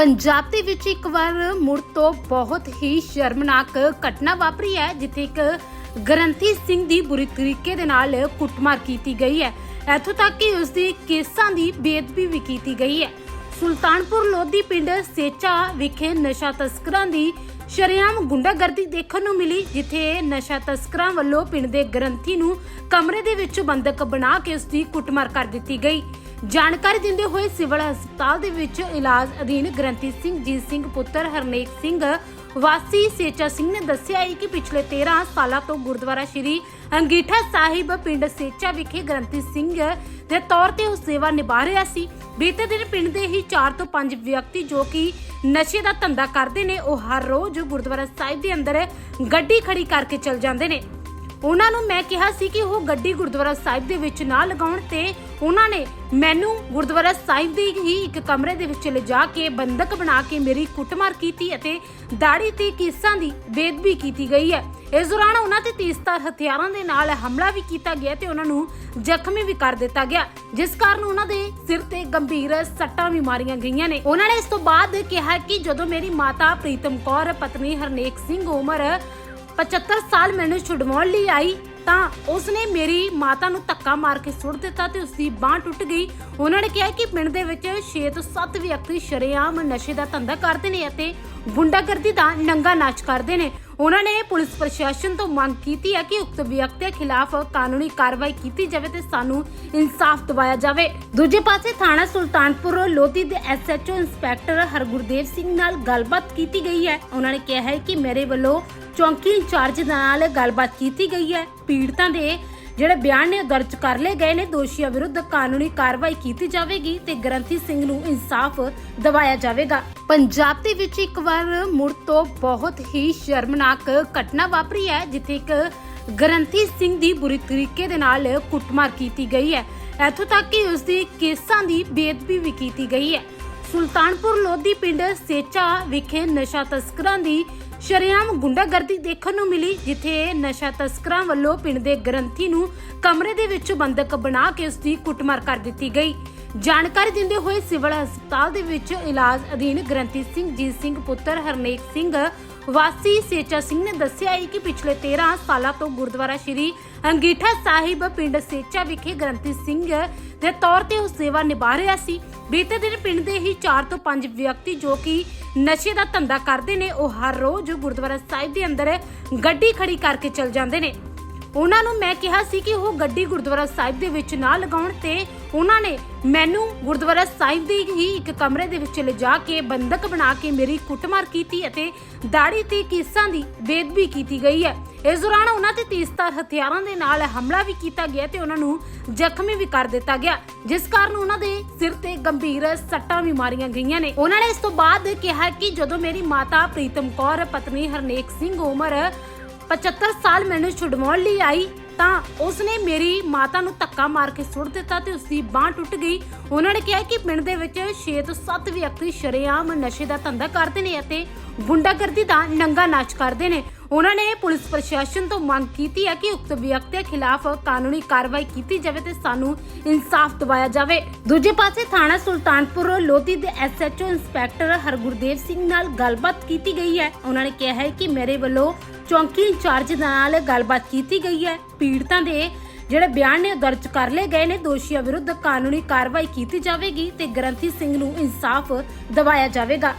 ਪੰਜਾਬ ਦੇ ਵਿੱਚ ਇੱਕ ਵਾਰ ਮੁੜ ਤੋਂ ਬਹੁਤ ਹੀ ਸ਼ਰਮਨਾਕ ਘਟਨਾ ਵਾਪਰੀ ਹੈ, ਜਿੱਥੇ ਇੱਕ ਗਰੰਤੀ ਸਿੰਘ ਦੀ ਬੁਰੀ ਤਰੀਕੇ ਦੇ ਨਾਲ ਕੁੱਟਮਾਰ ਕੀਤੀ ਗਈ ਹੈ। ਇੱਥੋਂ ਤੱਕ ਕਿ ਉਸ ਦੀ ਕੇਸਾਂ ਦੀ ਬੇਦਬੀ ਵੀ ਕੀਤੀ ਗਈ ਹੈ। ਸੁਲਤਾਨਪੁਰ ਲੋਧੀ ਪਿੰਡ ਸੇਚਾ ਵਿਖੇ ਨਸ਼ਾ ਤਸਕਰਾਂ ਦੀ ਸ਼ਰੇਆਮ ਗੁੰਡਾਗਰਦੀ ਦੇਖਣ ਨੂੰ ਮਿਲੀ, ਜਿੱਥੇ ਨਸ਼ਾ ਤਸਕਰਾਂ ਵੱਲੋਂ ਪਿੰਡ ਦੇ ਗ੍ਰੰਥੀ ਨੂੰ ਕਮਰੇ ਦੇ ਵਿੱਚ ਬੰਦਕ ਬਣਾ ਕੇ ਉਸ ਦੀ ਕੁੱਟਮਾਰ ਕਰ ਦਿੱਤੀ ਗਈ। ਜਾਣਕਾਰੀ ਦਿੰਦੇ ਹੋਏ ਸਿਵਲ ਹਸਪਤਾਲ ਦੇ ਵਿੱਚ ਇਲਾਜ ਅਧੀਨ ਗ੍ਰੰਥੀ ਸਿੰਘ, ਜੀਤ ਸਿੰਘ, ਪੁੱਤਰ ਹਰਨੇਕ ਸਿੰਘ, ਵਾਸੀ ਸੇਚਾ ਸਿੰਘ ਨੇ ਦੱਸਿਆ ਹੈ ਕਿ ਪਿਛਲੇ 13 ਸਾਲਾਂ ਤੋਂ ਗੁਰਦੁਆਰਾ ਸ਼੍ਰੀ ਅੰਗੀਠਾ ਸਾਹਿਬ, ਪਿੰਡ ਸੇਚਾ ਵਿਖੇ ਗ੍ਰੰਥੀ ਸਿੰਘ ਦੇ ਤੌਰ ਤੇ ਉਹ ਸੇਵਾ ਨਿਭਾ ਰਿਹਾ ਸੀ। ਬੀਤੇ ਦਿਨ ਪਿੰਡ ਦੇ ਹੀ 4 ਤੋਂ 5 ਵਿਅਕਤੀ ਜੋ ਕਿ ਨਸ਼ੇ ਦਾ ਧੰਦਾ ਕਰਦੇ ਨੇ, ਉਹ ਹਰ ਰੋਜ਼ ਗੁਰਦੁਆਰਾ ਸਾਹਿਬ ਦੇ ਅੰਦਰ ਗੱਡੀ ਖੜੀ ਕਰਕੇ ਚਲ ਜਾਂਦੇ ਨੇ। ਉਹਨਾਂ ਨੂੰ ਮੈਂ ਕਿਹਾ ਸੀ ਕਿ ਉਹ ਗੱਡੀ ਗੁਰਦੁਆਰਾ ਸਾਹਿਬ ਦੇ ਵਿੱਚ ਨਾ ਲਗਾਉਣ ਤੇ ਉਹਨਾਂ ਨੇ ਮੈਨੂੰ ਗੁਰਦੁਆਰਾ ਸਾਹਿਬ ਦੇ ਹੀ ਇੱਕ ਕਮਰੇ ਦੇ ਵਿੱਚ ਲਿਜਾ ਕੇ ਬੰਦਕ ਬਣਾ ਕੇ ਮੇਰੀ ਕੁੱਟਮਾਰ ਕੀਤੀ ਅਤੇ ਦਾੜੀ ਤੇ ਕੇਸਾਂ ਦੀ ਬੇਦਬੀ ਕੀਤੀ ਗਈ ਹੈ। ਇਸ ਦੌਰਾਨ ਉਹਨਾਂ ਤੇ ਤੇਜ਼ਧਾਰ ਹਥਿਆਰਾਂ ਦੇ ਨਾਲ ਹਮਲਾ ਵੀ ਕੀਤਾ ਗਿਆ ਤੇ ਉਹਨਾਂ ਨੂੰ ਜ਼ਖਮੀ ਵੀ ਕਰ ਦਿੱਤਾ ਗਿਆ, ਜਿਸ ਕਾਰਨ ਉਹਨਾਂ ਦੇ ਸਿਰ ਤੇ ਗੰਭੀਰ ਸੱਟਾਂ ਵੀ ਮਾਰੀਆਂ ਗਈਆਂ ਨੇ। ਉਹਨਾਂ ਨੇ ਇਸ ਤੋਂ ਬਾਅਦ ਕਿਹਾ ਕਿ ਜਦੋਂ ਮੇਰੀ ਮਾਤਾ ਪ੍ਰੀਤਮ ਕੌਰ, ਪਤਨੀ ਹਰਨੇਕ ਸਿੰਘ ਉਮਰ 75 ਸਾਲ ਮੈਨੂੰ ਛੁਡਵਾਉਣ ਲਈ ਆਈ, ਤਾਂ ਉਸਨੇ ਮੇਰੀ ਮਾਤਾ ਨੂੰ ਧੱਕਾ ਮਾਰ ਕੇ ਸੁੱਟ ਦਿੱਤਾ ਤੇ ਉਸਦੀ ਬਾਹ ਟੁੱਟ ਗਈ। ਉਹਨਾਂ ਨੇ ਕਿਹਾ ਕਿ ਪਿੰਡ ਦੇ ਵਿੱਚ 6 ਤੋਂ 7 ਵਿਅਕਤੀ ਸ਼ਰੇਆਮ ਨਸ਼ੇ ਦਾ ਧੰਦਾ ਕਰਦੇ ਨੇ ਅਤੇ ਗੁੰਡਾਗਰਦੀ ਦਾ ਨੰਗਾ ਨਾਚ ਕਰਦੇ ਨੇ। ਉਹਨਾਂ ਨੇ ਪੁਲਿਸ ਪ੍ਰਸ਼ਾਸਨ ਤੋਂ ਮੰਗ ਕੀਤੀ ਹੈ ਕਿ ਉਕਤ ਵਿਅਕਤੀਆਂ ਖਿਲਾਫ ਕਾਨੂੰਨੀ ਕਾਰਵਾਈ ਕੀਤੀ ਜਾਵੇ ਤੇ ਸਾਨੂੰ ਇਨਸਾਫ ਦਿਵਾਇਆ ਜਾਵੇ। ਦੂਜੇ ਪਾਸੇ ਥਾਣਾ ਸੁਲਤਾਨਪੁਰ ਲੋਧੀ ਦੇ ਐਸਐਚਓ ਇੰਸਪੈਕਟਰ ਹਰਗੁਰਦੇਵ ਸਿੰਘ ਨਾਲ ਗੱਲਬਾਤ ਕੀਤੀ ਗਈ ਹੈ। ਉਹਨਾਂ ਨੇ ਕਿਹਾ ਹੈ ਕਿ ਮੇਰੇ ਵੱਲੋਂ ਚੌਂਕੀ ਇੰਚਾਰਜ ਨਾਲ ਗੱਲਬਾਤ ਕੀਤੀ ਗਈ ਹੈ। ਪੀੜਤਾਂ ਦੇ ਜਿਹੜੇ ਬਿਆਨ ਨੇ ਦਰਜ ਕਰ ਲਏ ਗਏ ਨੇ, ਦੋਸ਼ੀਆਂ ਵਿਰੁੱਧ ਕਾਨੂੰਨੀ ਕਾਰਵਾਈ ਕੀਤੀ ਜਾਵੇਗੀ ਤੇ ਗ੍ਰੰਥੀ ਸਿੰਘ ਨੂੰ ਇਨਸਾਫ ਦਿਵਾਇਆ ਜਾਵੇਗਾ। ਪੰਜਾਬ ਦੇ ਵਿੱਚ ਇੱਕ ਵਾਰ ਮੁੜ ਤੋਂ ਬਹੁਤ ਹੀ ਸ਼ਰਮਨਾਕ ਘਟਨਾ ਵਾਪਰੀ ਹੈ, ਜਿੱਥੇ ਇੱਕ ਗ੍ਰੰਥੀ ਸਿੰਘ ਦੀ ਬੁਰੀ ਤਰੀਕੇ ਦੇ ਨਾਲ ਕੁੱਟਮਾਰ ਕੀਤੀ ਗਈ ਹੈ। ਇੱਥੋਂ ਤੱਕ ਕਿ ਉਸ ਦੀ ਕੇਸਾਂ ਦੀ ਬੇਦਬੀ ਵੀ ਕੀਤੀ ਗਈ ਹੈ। ਸੁਲਤਾਨਪੁਰ ਲੋਧੀ ਪਿੰਡ ਸੇਚਾ ਵਿਖੇ ਨਸ਼ਾ ਤਸਕਰਾਂ ਦੀ ਸ਼ਰੇਆਮ ਗੁੰਡਾਗਰਦੀ ਦੇਖਣ ਨੂੰ ਮਿਲੀ, ਜਿੱਥੇ ਨਸ਼ਾ ਤਸਕਰਾਂ ਵੱਲੋਂ ਪਿੰਡ ਦੇ ਗ੍ਰੰਥੀ ਨੂੰ ਕਮਰੇ ਦੇ ਵਿੱਚ ਬੰਦਕ ਬਣਾ ਕੇ ਉਸ ਦੀ ਕੁੱਟਮਾਰ ਕਰ ਦਿੱਤੀ ਗਈ। ਜਾਣਕਾਰੀ ਦਿੰਦੇ ਹੋਏ ਸਿਵਲ ਹਸਪਤਾਲ ਦੇ ਵਿੱਚ ਇਲਾਜ ਅਧੀਨ ਗ੍ਰੰਥੀ ਸਿੰਘ, ਜੀਤ ਸਿੰਘ, ਪੁੱਤਰ ਹਰਨੇਕ ਸਿੰਘ, ਵਾਸੀ ਸੇਚਾ ਸਿੰਘ ਨੇ ਦੱਸਿਆ ਹੈ ਕਿ ਪਿਛਲੇ 13 ਸਾਲਾਂ ਤੋਂ ਗੁਰਦੁਆਰਾ ਸ਼੍ਰੀ ਅੰਗੀਠਾ ਸਾਹਿਬ, ਪਿੰਡ ਸੇਚਾ ਵਿਖੇ ਗ੍ਰੰਥੀ ਸਿੰਘ ਦੇ ਤੌਰ ਤੇ ਉਹ ਸੇਵਾ ਨਿਭਾ ਰਿਹਾ ਸੀ। ਬੀਤੇ ਦਿਨ ਪਿੰਡ ਦੇ ਹੀ 4 ਤੋਂ 5 ਵਿਅਕਤੀ ਜੋ ਕਿ ਨਸ਼ੇ ਦਾ ਧੰਦਾ ਕਰਦੇ ਨੇ, ਉਹ ਹਰ ਰੋਜ਼ ਗੁਰਦੁਆਰਾ ਸਾਹਿਬ ਦੇ ਅੰਦਰ ਗੱਡੀ ਖੜੀ ਕਰਕੇ ਚਲ ਜਾਂਦੇ ਨੇ। ਉਹਨਾਂ ਨੂੰ ਮੈਂ ਕਿਹਾ ਸੀ ਕਿ ਉਹ ਗੱਡੀ ਗੁਰਦੁਆਰਾ ਸਾਹਿਬ ਦੇ ਵਿੱਚ ਨਾ ਲਗਾਉਣ ਤੇ ਉਹਨਾਂ ਨੇ ਮੈਨੂੰ ਗੁਰਦੁਆਰਾ ਸਾਹਿਬ ਦੇ ਹੀ ਇੱਕ ਕਮਰੇ ਦੇ ਵਿੱਚ ਲਿਜਾ ਕੇ ਬੰਦਕ ਬਣਾ ਕੇ ਮੇਰੀ ਕੁੱਟਮਾਰ ਕੀਤੀ ਅਤੇ ਦਾੜੀ ਤੇ ਕੇਸਾਂ ਦੀ ਬੇਦਬੀ ਕੀਤੀ ਗਈ ਹੈ। ਇਸ ਦੌਰਾਨ ਉਹਨਾਂ ਤੇ ਤੇਜ਼ਧਾਰ ਹਥਿਆਰਾਂ ਦੇ ਨਾਲ ਹਮਲਾ ਵੀ ਕੀਤਾ ਗਿਆ ਤੇ ਉਹਨਾਂ ਨੂੰ ਜ਼ਖਮੀ ਵੀ ਕਰ ਦਿੱਤਾ ਗਿਆ, ਜਿਸ ਕਾਰਨ ਉਹਨਾਂ ਦੇ ਸਿਰ ਤੇ ਗੰਭੀਰ ਸੱਟਾਂ ਵੀ ਮਾਰੀਆਂ ਗਈਆਂ ਨੇ। ਉਹਨਾਂ ਨੇ ਇਸ ਤੋਂ ਬਾਅਦ ਕਿਹਾ ਕਿ ਜਦੋਂ ਮੇਰੀ ਮਾਤਾ ਪ੍ਰੀਤਮ ਕੌਰ, ਪਤਨੀ ਹਰਨੇਕ ਸਿੰਘ ਉਮਰ 75 ਸਾਲ ਮੈਨੂੰ ਛੁਡਵਾਉਣ ਲਈ ਆਈ, ਤਾਂ ਉਸਨੇ ਮੇਰੀ ਮਾਤਾ ਨੂੰ ਧੱਕਾ ਮਾਰ ਕੇ ਸੁੱਟ ਦਿੱਤਾ ਤੇ ਉਸਦੀ ਬਾਹ ਟੁੱਟ ਗਈ। ਉਹਨਾਂ ਨੇ ਕਿਹਾ ਕਿ ਪਿੰਡ ਦੇ ਵਿੱਚ 6 ਤੋਂ 7 ਵਿਅਕਤੀ ਸ਼ਰੇਆਮ ਨਸ਼ੇ ਦਾ ਧੰਦਾ ਕਰਦੇ ਨੇ ਅਤੇ ਗੁੰਡਾਗਰਦੀ ਦਾ ਨੰਗਾ ਨਾਚ ਕਰਦੇ ਨੇ। ਉਹਨਾਂ ਨੇ ਪੁਲਿਸ ਪ੍ਰਸ਼ਾਸਨ ਤੋਂ ਮੰਗ ਕੀਤੀ ਹੈ ਕਿ ਉਕਤ ਵਿਅਕਤੀਆਂ ਖਿਲਾਫ ਕਾਨੂੰਨੀ ਕਾਰਵਾਈ ਕੀਤੀ ਜਾਵੇ ਤੇ ਸਾਨੂੰ ਇਨਸਾਫ ਦਿਵਾਇਆ ਜਾਵੇ। ਦੂਜੇ ਪਾਸੇ ਥਾਣਾ ਸੁਲਤਾਨਪੁਰ ਲੋਧੀ ਦੇ ਐਸਐਚਓ ਇੰਸਪੈਕਟਰ ਹਰਗੁਰਦੇਵ ਸਿੰਘ ਨਾਲ ਗੱਲਬਾਤ ਕੀਤੀ ਗਈ ਹੈ। ਉਹਨਾਂ ਨੇ ਕਿਹਾ ਹੈ ਕਿ ਮੇਰੇ ਵੱਲੋਂ ਚੌਂਕੀ ਇੰਚਾਰਜ ਨਾਲ ਗੱਲਬਾਤ ਕੀਤੀ ਗਈ ਹੈ। ਪੀੜਤਾਂ ਦੇ ਜਿਹੜੇ ਬਿਆਨ ਨੇ ਉਹ ਦਰਜ ਕਰ ਲਏ ਗਏ ਨੇ। ਦੋਸ਼ੀਆਂ ਵਿਰੁੱਧ ਕਾਨੂੰਨੀ ਕਾਰਵਾਈ ਕੀਤੀ ਜਾਵੇਗੀ ਤੇ ਗ੍ਰੰਥੀ ਸਿੰਘ ਨੂੰ ਇਨਸਾਫ ਦਿਵਾਇਆ ਜਾਵੇਗਾ।